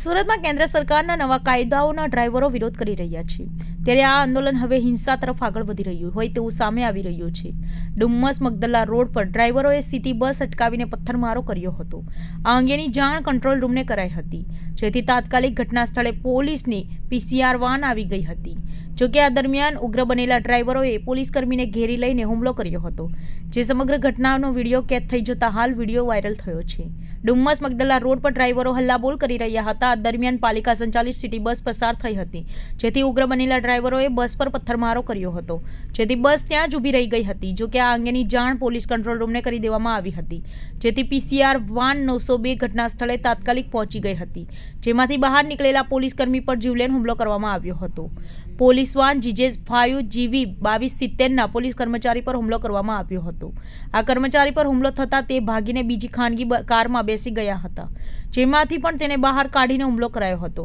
સુરતમાં કેન્દ્ર સરકારના નવા કાયદાઓના ડ્રાઈવરો વિરોધ કરી રહ્યા છે. ત્યારે આ આંદોલન હવે હિંસા તરફ આગળ વધી રહ્યું હોય તેવું સામે આવી રહ્યું છે. ડુમ્મસ મગદલ્લા રોડ પર ડ્રાઈવરોએ સિટી બસ અટકાવીને પથ્થરમારો કર્યો હતો. આ અંગેની જાણ કંટ્રોલ રૂમને કરાઈ હતી. જેથી તાત્કાલિક ઘટના સ્થળે પોલીસની પીસીઆર વાન આવી ગઈ હતી. જોકે આ દરમિયાન ઉગ્ર બનેલા ડ્રાઈવરોએ પોલીસ કર્મીને ઘેરી લઈને હુમલો કર્યો હતો. જે સમગ્ર ઘટનાનો વીડિયો કેદ થઈ જતા હાલ વીડિયો વાયરલ થયો છે. ડુમ્મસ મગદલ્લા રોડ પર ડ્રાઈવરો હલ્લાબોલ કરી રહ્યા હતા આ દરમિયાન પાલિકા સંચાલિત સિટી બસ પસાર થઈ હતી. જેથી ઉગ્ર બનેલા ડ્રાઈવરોએ બસ પર પથ્થરમારો કર્યો હતો. જેથી બસ ત્યાં જ ઊભી રહી ગઈ હતી, જો કે આ અંગેની જાણ પોલીસ કંટ્રોલ રૂમને કરી દેવામાં આવી હતી. જેથી પીસીઆર વાન નવસો બે ઘટના સ્થળે તાત્કાલિક પહોંચી ગઈ હતી. જેમાંથી બહાર નીકળેલા પોલીસકર્મી પર જીવલેણ હુમલો કરવામાં આવ્યો હતો. પોલીસ વાન જીજેસ ફાઇવ જીવી બાવીસ સિત્તેરના પોલીસ કર્મચારી પર હુમલો કરવામાં આવ્યો હતો. આ કર્મચારી પર હુમલો થતાં તે ભાગીને બીજી ખાનગી કારમાં બેસી ગયા હતા. જેમાંથી પણ તેને બહાર કાઢીને હુમલો કરાયો હતો.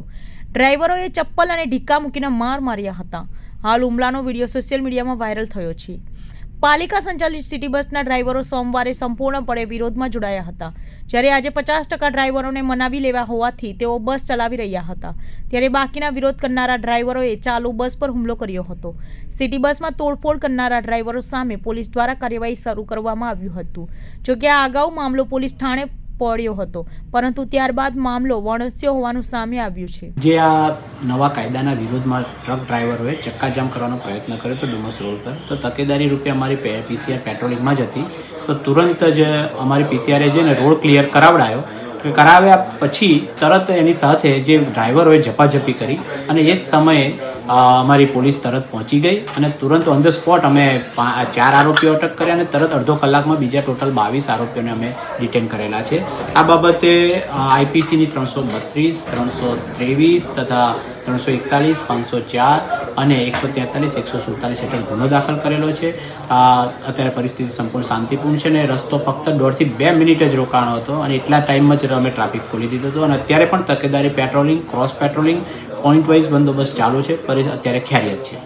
ડ્રાઈવરોએ ચપ્પલ અને ઢીક્કા મૂકીને માર માર્યા હતા. હાલ હુમલાનો વીડિયો સોશિયલ મીડિયામાં વાયરલ થયો છે. પાલિકા સંચાલિત સિટી બસના ડ્રાઈવરો સોમવારે સંપૂર્ણપણે વિરોધમાં જોડાયા હતા. જ્યારે આજે પચાસ ટકા ડ્રાઈવરોને મનાવી લેવા હોવાથી તેઓ બસ ચલાવી રહ્યા હતા. ત્યારે બાકીના વિરોધ કરનારા ડ્રાઈવરોએ ચાલુ બસ પર હુમલો કર્યો હતો. સિટી બસમાં તોડફોડ કરનારા ડ્રાઈવરો સામે પોલીસ દ્વારા કાર્યવાહી શરૂ કરવામાં આવ્યું હતું. જોકે આ અગાઉ મામલો પોલીસ ઠાણે પડ્યો હતો. પરંતુ ત્યારબાદ મામલો વણસ્યો હોવાનું સામે આવ્યું છે. જે આ નવા કાયદાના વિરોધમાં ટ્રક ડ્રાઈવરોએ ચક્કાજામ કરવાનો પ્રયત્ન કર્યો હતો ડુમસ રોડ પર. તો તકેદારી રૂપે અમારી પીસીઆર પેટ્રોલિંગમાં જ હતી. તો તુરંત જ અમારી પીસીઆરે જઈને રોડ ક્લિયર કરાવડાયો કરાવ્યા પછી તરત એની સાથે જે ડ્રાઈવરોએ ઝપાઝપી કરી અને એ જ સમયે અમારી પોલીસ તરત પહોંચી ગઈ અને તુરંત ઓન ધ સ્પોટ અમે ચાર આરોપીઓ અટક કર્યા અને તરત અડધો કલાકમાં બીજા ટોટલ બાવીસ આરોપીઓને અમે ડિટેન કરેલા છે. આ બાબતે આઈપીસીની ત્રણસો બત્રીસ, ત્રણસો ત્રેવીસ તથા ત્રણસો એકતાલીસ, પાંચસો ચાર અને એકસો તેતાલીસ, એકસો સુડતાલીસ હેઠળ ગુનો દાખલ કરેલો છે. આ અત્યારે પરિસ્થિતિ સંપૂર્ણ શાંતિપૂર્ણ છે અને રસ્તો ફક્ત દોઢથી બે મિનિટ જ રોકાણો હતો અને એટલા ટાઈમમાં જ અમે ટ્રાફિક ખોલી દીધો હતો. અને અત્યારે પણ તકેદારી patrolling, cross patrolling, point wise બંદોબસ્ત ચાલુ છે. અત્યારે ખ્યાલિયત છે.